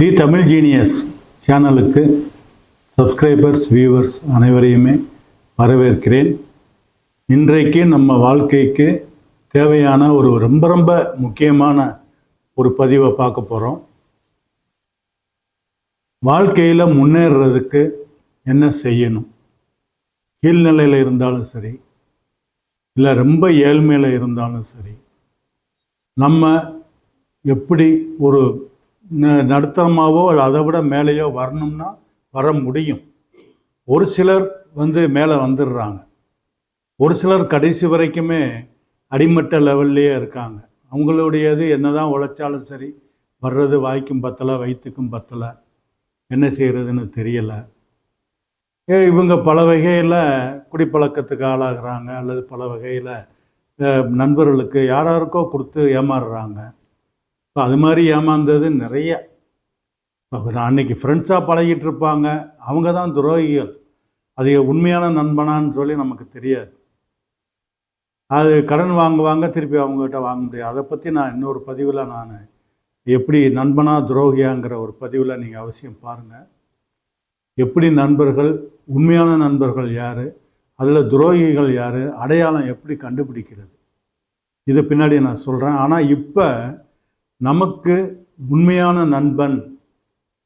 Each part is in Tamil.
தி தமிழ் ஜீனியஸ் சேனலுக்கு சப்ஸ்கிரைபர்ஸ் வியூவர்ஸ் அனைவரையுமே வரவேற்கிறேன். இன்றைக்கு நம்ம வாழ்க்கைக்கு தேவையான ஒரு ரொம்ப ரொம்ப முக்கியமான ஒரு பதிவை பார்க்க போகிறோம் வாழ்க்கையில் முன்னேறுறதுக்கு என்ன செய்யணும்? கீழ்நிலையில் இருந்தாலும் சரி இல்லை ரொம்ப ஏழ்மையில் இருந்தாலும் சரி நம்ம எப்படி ஒரு ந- அல்ல அதை விட மேலேயோ வரணும்னா வர முடியும். ஒரு சிலர் வந்து மேலே வந்துடுறாங்க. ஒரு சிலர் கடைசி வரைக்குமே அடிமட்ட லெவல்லையே இருக்காங்க. அவங்களுடையது என்னதான் உழைச்சாலும் சரி வர்றது வாய்க்கும் பத்தலை வயிற்றுக்கும் பத்தலை என்ன செய்கிறதுன்னு தெரியலை. ஏ, இவங்க பல வகையில் குடிப்பழக்கத்துக்கு ஆளாகிறாங்க அல்லது பல வகையில் நண்பர்களுக்கு யாராருக்கோ கொடுத்து ஏமாறுறாங்க. இப்போ அது மாதிரி ஏமாந்தது நிறைய. இப்போ நான் அன்னைக்கு ஃப்ரெண்ட்ஸாக பழகிட்டு இருப்பாங்க. அவங்க தான் துரோகிகள். அது உண்மையான நண்பனான்னு சொல்லி நமக்கு தெரியாது. அது கடன் வாங்குவாங்க திருப்பி அவங்ககிட்ட வாங்க முடியாது. அதை பற்றி நான் இன்னொரு பதிவில் நான் எப்படி நண்பனா துரோகியாங்கிற ஒரு பதிவில் நீங்கள் அவசியம் பாருங்கள் எப்படி நண்பர்கள் உண்மையான நண்பர்கள் யார் அதில் துரோகிகள் யார் அடையாளம் எப்படி கண்டுபிடிக்கிறது? இது பின்னாடி நான் சொல்கிறேன் ஆனால் இப்போ நமக்கு உண்மையான நண்பன்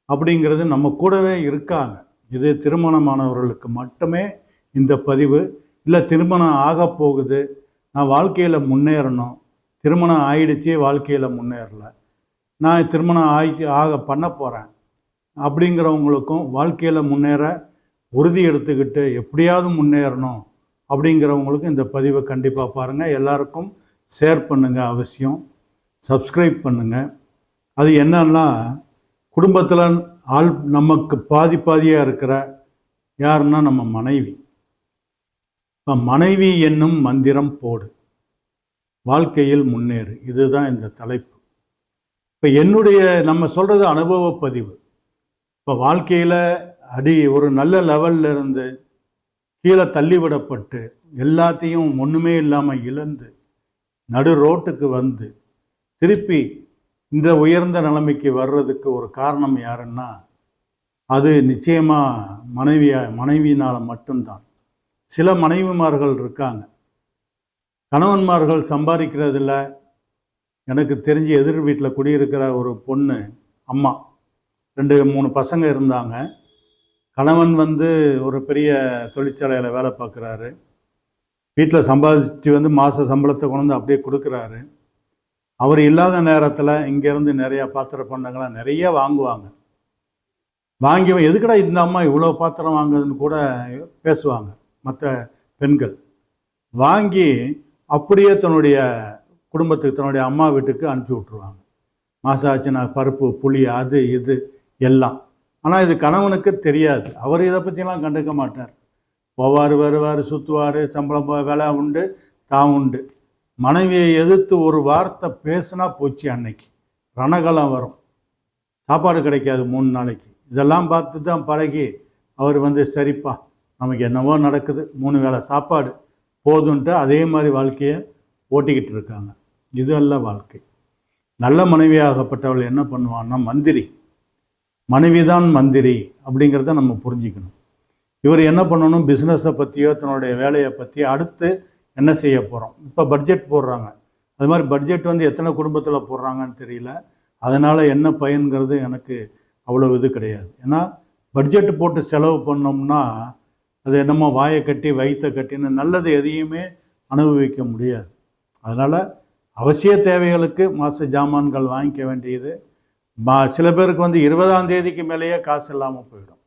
அப்படிங்கிறது நம்ம கூடவே இருக்காங்க. இது திருமணமானவர்களுக்கு மட்டுமே இந்த பதிவு. இல்லை திருமணம் ஆக போகுது. நான் வாழ்க்கையில் முன்னேறணும். திருமணம் ஆயிடுச்சு வாழ்க்கையில் முன்னேறல. நான் திருமணம் ஆகி ஆக பண்ண போகிறேன் அப்படிங்கிறவங்களுக்கும் வாழ்க்கையில் முன்னேற உறுதி எடுத்துக்கிட்டு எப்படியாவது முன்னேறணும் அப்படிங்கிறவங்களுக்கும் இந்த பதிவை கண்டிப்பாக பாருங்கள் எல்லாருக்கும் ஷேர் பண்ணுங்கள் அவசியம். சப்ஸ்கிரைப் பண்ணுங்கள் அது என்னன்னா குடும்பத்தில் ஆள் நமக்கு பாதி பாதியாக இருக்கிற யாருன்னா நம்ம மனைவி. இப்போ மனைவி என்னும் மந்திரம் போடு. வாழ்க்கையில் முன்னேறு. இதுதான் இந்த தலைப்பு. இப்போ என்னுடைய நம்ம சொல்கிறது அனுபவ பதிவு. இப்போ வாழ்க்கையில் அடி ஒரு நல்ல லெவல்ல இருந்து கீழே தள்ளிவிடப்பட்டு எல்லாத்தையும் ஒன்றுமே இல்லாமல் இழந்து நடு ரோட்டுக்கு வந்து திருப்பி இந்த உயர்ந்த நிலைமைக்கு வர்றதுக்கு ஒரு காரணம் யாருன்னா அது நிச்சயமாக மனைவியா மனைவியினால் மட்டும்தான். சில மனைவிமார்கள் இருக்காங்க. கணவன்மார்கள் சம்பாதிக்கிறதில்ல. எனக்கு தெரிஞ்சு எதிர் வீட்டில் குடியிருக்கிற ஒரு பொண்ணு அம்மா ரெண்டு மூணு பசங்க இருந்தாங்க. கணவன் வந்து ஒரு பெரிய தொழிற்சாலையில் வேலை பார்க்குறாரு. வீட்டில் சம்பாதிச்சு வந்து மாத சம்பளத்தை கொண்டு வந்து அப்படியே கொடுக்குறாரு. அவர் இல்லாத நேரத்தில் இங்கேருந்து நிறையா பாத்திர பண்டங்கள்லாம் நிறைய வாங்குவாங்க. வாங்கி எதுக்கடா இந்த அம்மா இவ்வளோ பாத்திரம் வாங்குதுன்னு கூட பேசுவாங்க மற்ற பெண்கள். வாங்கி அப்படியே தன்னுடைய குடும்பத்துக்கு தன்னுடைய அம்மா வீட்டுக்கு அனுப்பிச்சி விட்ருவாங்க மாதம் ஆச்சுன்னா பருப்பு புளி அது இது எல்லாம். ஆனால் இது கணவனுக்கு தெரியாது. அவர் இதை பற்றிலாம் கண்டுக்க மாட்டார். போவார் வருவார் சுற்றுவார் சம்பளம் வேலை உண்டு தான் உண்டு மனைவியை எதிர்த்து ஒரு வார்த்தை பேசுனா போச்சு அன்னைக்கு. ரணகலம் வரும். சாப்பாடு கிடைக்காது மூணு நாளைக்கு. இதெல்லாம் பார்த்து தான் பழகி அவர் வந்து சரிப்பா நமக்கு என்னவோ நடக்குது மூணு வேளை சாப்பாடு போதுன்ட்டு அதே மாதிரி வாழ்க்கையை ஓட்டிக்கிட்டு இருக்காங்க. இது அல்ல வாழ்க்கை. நல்ல மனைவியாகப்பட்டவள் என்ன பண்ணுவான்னா மந்திரி. மனைவிதான் மந்திரி அப்படிங்கிறத நம்ம புரிஞ்சுக்கணும். இவர் என்ன பண்ணணும் பிஸ்னஸை பற்றியோ தன்னுடைய வேலையை பற்றி அடுத்து என்ன செய்ய போகிறோம் இப்போ பட்ஜெட் போடுறாங்க. அது மாதிரி பட்ஜெட் வந்து எத்தனை குடும்பத்தில் போடுறாங்கன்னு தெரியல. அதனால் என்ன பயன்கிறது எனக்கு அவ்வளோ இது கிடையாது. ஏன்னா பட்ஜெட் போட்டு செலவு பண்ணோம்னா அது என்னமோ வாயை கட்டி வயிற்ற கட்டின்னு நல்லது எதையுமே அனுபவிக்க முடியாது. அதனால் அவசிய தேவைகளுக்கு மாத ஜாமான்கள் வாங்கிக்க வேண்டியது. மா சில பேருக்கு வந்து இருபதாம் தேதிக்கு மேலேயே காசு இல்லாமல் போயிடும்.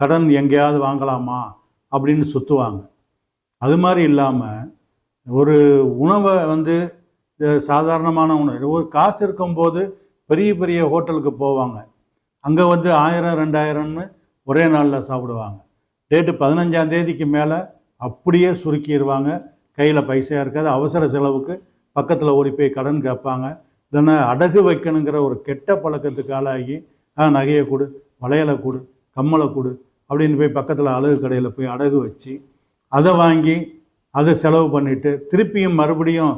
கடன் எங்கேயாவது வாங்கலாமா? அப்படின்னு சுற்றுவாங்க அது மாதிரி இல்லாமல் ஒரு உணவை வந்து சாதாரணமான உணவு. ஒரு காசு இருக்கும்போது பெரிய பெரிய ஹோட்டலுக்கு போவாங்க. அங்கே வந்து ஆயிரம் ரெண்டாயிரம்னு ஒரே நாளில் சாப்பிடுவாங்க. டேட்டு பதினஞ்சாம் தேதிக்கு மேலே அப்படியே சுருக்கிடுவாங்க கையில் பைசையாக இருக்காது. அவசர செலவுக்கு பக்கத்தில் ஓடி போய் கடன் கேட்பாங்க. இல்லைன்னா அடகு வைக்கணுங்கிற ஒரு கெட்ட பழக்கத்துக்கு ஆளாகி ஆ நகையை கொடு வளையலை கொடு கம்மலை கொடு அப்படின்னு போய் பக்கத்தில் அழகு கடையில் போய் அடகு வச்சு அதை வாங்கி அதை செலவு பண்ணிவிட்டு திருப்பியும் மறுபடியும்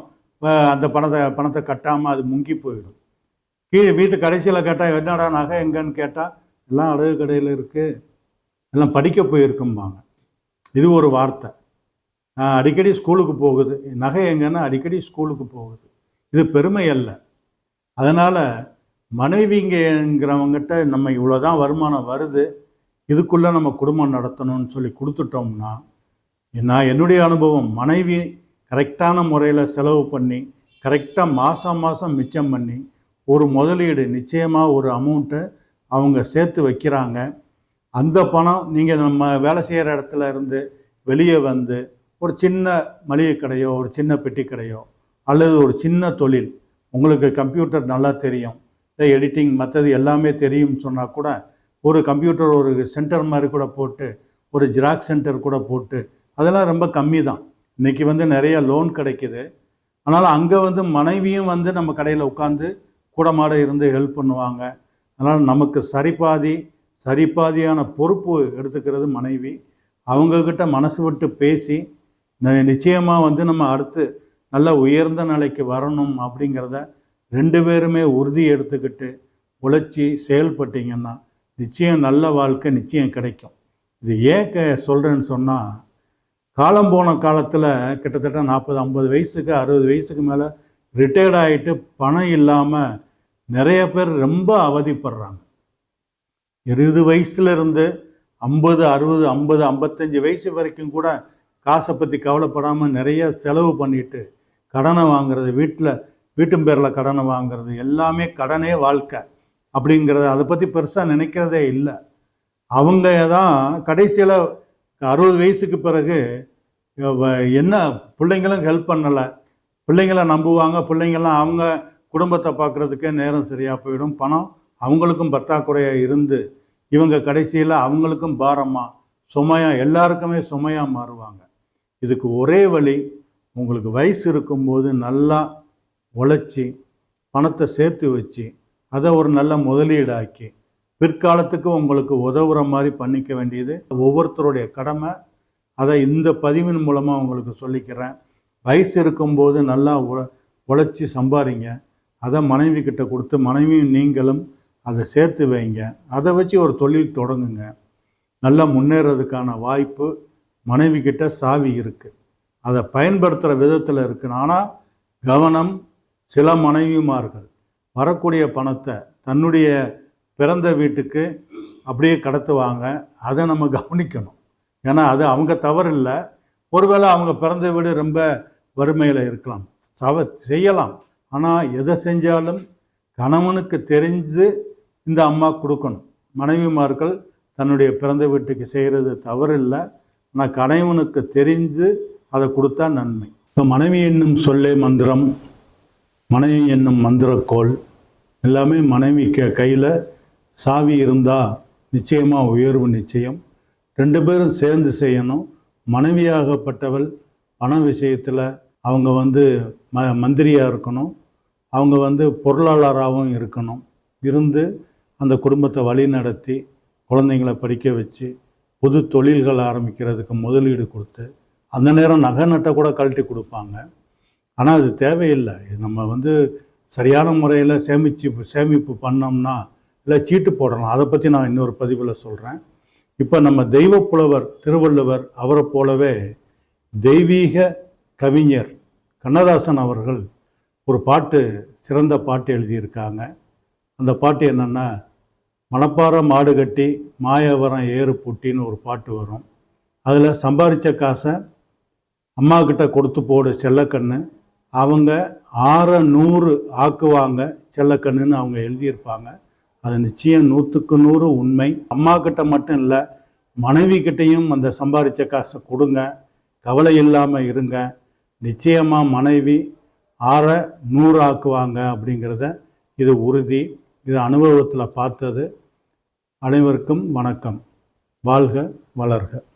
அந்த பணத்தை பணத்தை கட்டாமல் அது முங்கி போயிடும். கீழே வீட்டு கடைசியில் கேட்டால் என்னடா நகை எங்கன்னு கேட்டால் எல்லாம் அழகு கடையில் இருக்குது எல்லாம் படிக்க போயிருக்கும்பாங்க. இது ஒரு வார்த்தை. அடிக்கடி ஸ்கூலுக்கு போகுது. நகை எங்கன்னா அடிக்கடி ஸ்கூலுக்கு போகுது. இது பெருமை அல்ல. அதனால் மனைவிங்கிறவங்ககிட்ட நம்ம இவ்வளோதான் வருமானம் வருது. இதுக்குள்ளே நம்ம குடும்பம் நடத்தணும்னு சொல்லி கொடுத்துட்டோம்னா நான் என்னுடைய அனுபவம் மனைவி கரெக்டான முறையில் செலவு பண்ணி கரெக்டாக மாதம் மாதம் மிச்சம் பண்ணி ஒரு முதலீடு நிச்சயமாக ஒரு அமௌண்ட்டை அவங்க சேர்த்து வைக்கிறாங்க. அந்த பணம் நீங்கள் நம்ம வேலை செய்கிற இடத்துல இருந்து வெளியே வந்து ஒரு சின்ன மளிகை கடையோ ஒரு சின்ன பெட்டி கடையோ அல்லது ஒரு சின்ன தொழில் உங்களுக்கு கம்ப்யூட்டர் நல்லா தெரியும் இல்லை எடிட்டிங் மற்றது எல்லாமே தெரியும்னு சொன்னால் கூட ஒரு கம்ப்யூட்டர் ஒரு சென்டர் மாதிரி கூட போட்டு ஒரு ஜெராக்ஸ் சென்டர் கூட போட்டு அதெல்லாம் ரொம்ப கம்மி தான் இன்றைக்கி வந்து நிறைய லோன் கிடைக்குது. அதனால் அங்கே வந்து மனைவியும் வந்து நம்ம கடையில் உட்காந்து கூடமாட இருந்து ஹெல்ப் பண்ணுவாங்க. அதனால் நமக்கு சரிபாதி சரிபாதியான பொறுப்பு எடுத்துக்கிறது மனைவி. அவங்கக்கிட்ட மனசு விட்டு பேசி ந- வந்து நம்ம அடுத்து நல்ல உயர்ந்த நிலைக்கு வரணும் அப்படிங்கிறத ரெண்டு பேருமே உறுதி எடுத்துக்கிட்டு உழைச்சி செயல்பட்டீங்கன்னா நிச்சயம் நல்ல வாழ்க்கை நிச்சயம் கிடைக்கும். இது ஏன் க சொல்கிறேன்னு சொன்னால் காலம் போன காலத்தில் கிட்டத்தட்ட நாற்பது ஐம்பது வயசுக்கு அறுபது வயசுக்கு மேலே ரிட்டையர்ட் ஆகிட்டு பணம் இல்லாமல் நிறைய பேர் ரொம்ப அவதிப்படுறாங்க. இருபது வயசுலேருந்து ஐம்பது அறுபது ஐம்பது ஐம்பத்தஞ்சு வயசு வரைக்கும் கூட காசை பற்றி கவலைப்படாமல் நிறைய செலவு பண்ணிட்டு கடனை வாங்குறது வீட்டில் வீட்டும் பேரில் கடனை வாங்குறது எல்லாமே கடனே வாழ்க்கை அப்படிங்கிறத அதை பற்றி பெருசாக நினைக்கிறதே இல்லை. அவங்க தான் கடைசியில் அறுபது வயசுக்கு பிறகு என்ன பிள்ளைங்களும் ஹெல்ப் பண்ணலை. பிள்ளைங்களை நம்புவாங்க பிள்ளைங்கள்லாம் அவங்க குடும்பத்தை பார்க்குறதுக்கே நேரம் சரியாக போயிடும். பணம் அவங்களுக்கும் பற்றாக்குறையாக இருந்து இவங்க கடைசியில் அவங்களுக்கும் பாரமாக சுமையாக எல்லாருக்குமே சுமையாக மாறுவாங்க. இதுக்கு ஒரே வழி உங்களுக்கு வயசு இருக்கும்போது நல்லா உழைச்சி பணத்தை சேர்த்து வச்சு அதை ஒரு நல்ல முதலீடாக்கி பிற்காலத்துக்கு உங்களுக்கு உதவுற மாதிரி பண்ணிக்க வேண்டியது. ஒவ்வொருத்தருடைய கடமை. அதை இந்த பதிவின் மூலமாக உங்களுக்கு சொல்லிக்கிறேன். வயசு இருக்கும்போது நல்லா உழ உழைச்சி சம்பாதிங்க அதை மனைவி கிட்ட கொடுத்து மனைவியும் நீங்களும் அதை சேர்த்து வைங்க. அதை வச்சு ஒரு தொழில் தொடங்குங்க. நல்லா முன்னேறதுக்கான வாய்ப்பு மனைவி கிட்ட சாவி இருக்குது அதை பயன்படுத்துகிற விதத்தில் இருக்குது ஆனால் கவனம் சில மனைவிமார்கள் வரக்கூடிய பணத்தை தன்னுடைய பிறந்த வீட்டுக்கு அப்படியே கடத்துவாங்க. அதை நம்ம கவனிக்கணும். ஏன்னா அது அவங்க தவறு இல்லை ஒருவேளை அவங்க பிறந்த வீடு ரொம்ப வறுமையில் இருக்கலாம். சவ செய்யலாம். ஆனால் எதை செஞ்சாலும் கணவனுக்கு தெரிஞ்சு இந்த அம்மா கொடுக்கணும். மனைவிமார்கள் தன்னுடைய பிறந்த வீட்டுக்கு செய்கிறது தவறு இல்லை ஆனால் கணவனுக்கு தெரிஞ்சு அதை கொடுத்தா நன்மை. இப்போ மனைவி என்னும் சொல்லே மந்திரம் மனைவி என்னும் மந்திரக்கோள் எல்லாமே மனைவி க கையில் சாவி இருந்தால் நிச்சயமாக உயர்வு நிச்சயம். ரெண்டு பேரும் சேர்ந்து செய்யணும். மனைவியாகப்பட்டவள் பண விஷயத்தில் அவங்க வந்து ம மந்திரியாக இருக்கணும். அவங்க வந்து பொருளாளராகவும் இருக்கணும். இருந்து அந்த குடும்பத்தை வழி நடத்தி குழந்தைங்களை படிக்க வச்சு புது தொழில்கள் ஆரம்பிக்கிறதுக்கு முதலீடு கொடுத்து அந்த நேரம் நகை நட்டை கூட கழட்டி கொடுப்பாங்க. ஆனால் அது தேவையில்லை. நம்ம வந்து சரியான முறையில் சேமிச்சு சேமிப்பு பண்ணோம்னா இல்லை சீட்டு போடலாம். அதை பற்றி நான் இன்னொரு பதிவில் சொல்கிறேன் இப்போ நம்ம தெய்வ புலவர் திருவள்ளுவர் அவரை போலவே தெய்வீக கவிஞர் கண்ணதாசன் அவர்கள் ஒரு பாட்டு சிறந்த பாட்டு எழுதியிருக்காங்க. அந்த பாட்டு என்னென்னா மணப்பாறை மாடு கட்டி மாயவரம் ஏறு புட்டின்னு ஒரு பாட்டு வரும். அதில் சம்பாதிச்ச காசை அம்மா கிட்ட கொடுத்து போடு செல்லக்கண்ணு. அவங்க ஆற நூறு ஆக்குவாங்க செல்லக்கண்ணுன்னு அவங்க எழுதியிருப்பாங்க. அது நிச்சயம் நூற்றுக்கு நூறு உண்மை. அம்மா கிட்ட மட்டும் இல்லை மனைவி கிட்டேயும் அந்த சம்பாதிச்ச காசை கொடுங்க. கவலை இல்லாமல் இருங்க. நிச்சயமாக மனைவி ஆற நூறாக்குவாங்க அப்படிங்கிறத இது உறுதி. இது அனுபவத்தில் பார்த்தது. அனைவருக்கும் வணக்கம். வாழ்க வளர்க.